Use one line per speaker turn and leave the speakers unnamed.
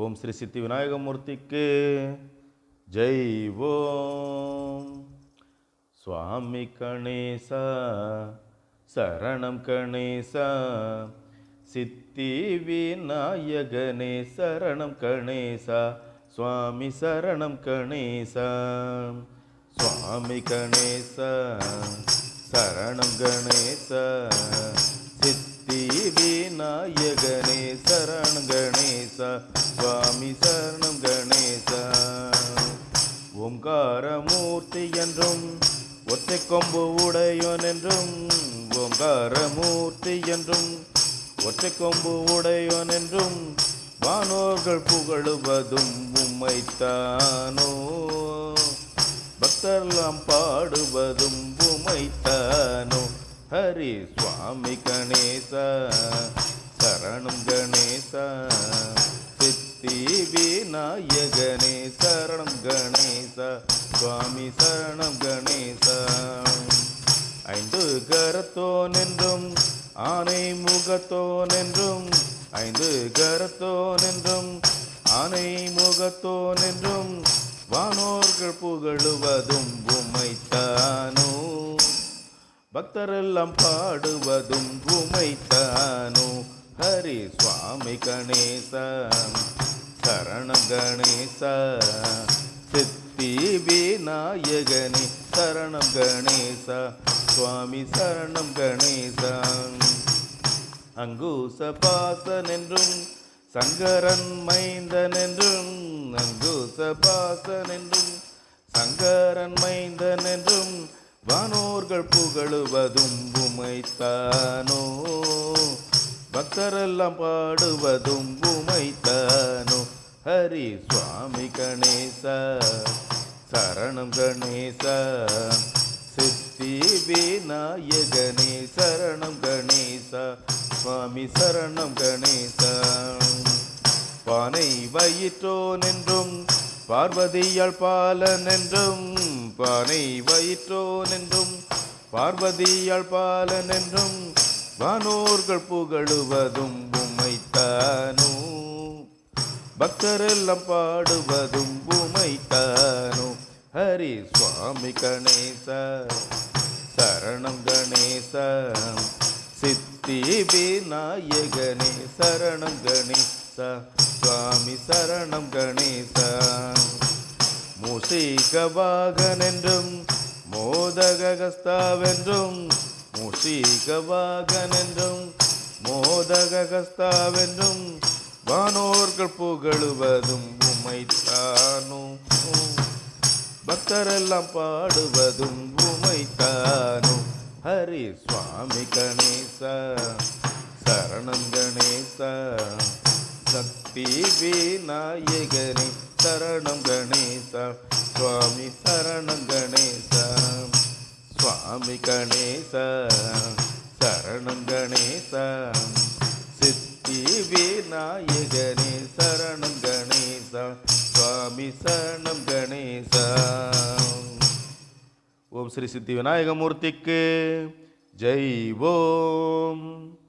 ஓம் ஸ்ரீ சித்தி விநாயகமூர்த்திக்கு. ஜெய் ஓம். சுவாமி கணேசா சரணம் கணேசா. சித்தி விநாயகனே சரணம் கணேசா. சுவாமி சரணம் கணேசா. சுவாமி கணேசா சரணம் கணேசா. விநாயகனே சரணம் கணேசா சுவாமி சரணம் கணேசா. ஓங்காரமூர்த்தி என்றும் ஒத்தை கொம்பு உடையோன் என்றும் ஓங்காரமூர்த்தி என்றும் ஒற்றை கொம்பு உடையோன் என்றும் வானோர்கள் புகழுவதும் உம்மைத்தானோ. பக்தர்லாம் பாடுவதும் உமைத்தானோ ஹரி சுவாமி கணேசா சரணம் கணேசா சித்தி விநாயகனே சரணம் கணேசா சுவாமி சரணம் கணேசா. ஐந்து கரத்தோன் என்றும் ஆனை முகத்தோன் என்றும் ஐந்து கரத்தோன் என்றும் ஆனை முகத்தோன் என்றும் வானோர்கள் புகழுவதும் உமைத்தானோ. பக்தரெல்லாம் பாடுவதும் உமைத்தானோ? ஹரி சுவாமி கணேசா சரண கணேசா சித்தி விநாயகனே சரணம் கணேசா சுவாமி சரணம் கணேசா. அங்கூச பாசனென்றும் சங்கரன் மைந்தனென்றும் அங்கூச பாசனென்றும் சங்கரன் மைந்தனென்றும் வானோ புகழ் புகழுவதும் உமைத்தானோ? பக்தரெல்லாம் பாடுவதும் உமைத்தானோ? ஹரி சுவாமி கணேசா சரணம் கணேசா சித்தி விநாயகனே சரணம் கணேசா சுவாமி சரணம் கணேசா. பானை வயிற்றோன் என்றும் பார்வதியாள் பாலன் என்றும் பானை வயிற்றோன் என்றும் பார்வதியாள் பாலன் என்றும் வானோர்கள் புகழுவதும் உமைத்தானோ? பக்தரெல்லாம் பாடுவதும் உமைத்தானோ? ஹரி சுவாமி கணேச சரணம் கணேச சித்தி விநாயகனே சரணம் கணேச சுவாமி சரணம் கணேசா. மூஷிகவாகன் என்றும் மோதகஸ்தாவென்றும் மூஷிகவாகன் என்றும் மோதகஸ்தாவென்றும் வானோர்கள் புகழுவதும் உமைத்தானோ பக்தரெல்லாம் பாடுவதும் உமைத்தானோ ஹரி சுவாமி கணேசா சரணம் கணேசா. சக்தி விநாயகனே சரணம் கணேசா. சுவாமி சரணம் கணேசா. சுவாமி கணேசா. சரணம் கணேசா. சித்தி விநாயகனே சரணம் கணேசா. சுவாமி சரணம் கணேசா. ஓம் ஸ்ரீ சித்தி விநாயகமூர்த்திக்கு ஜெய் ஓம்.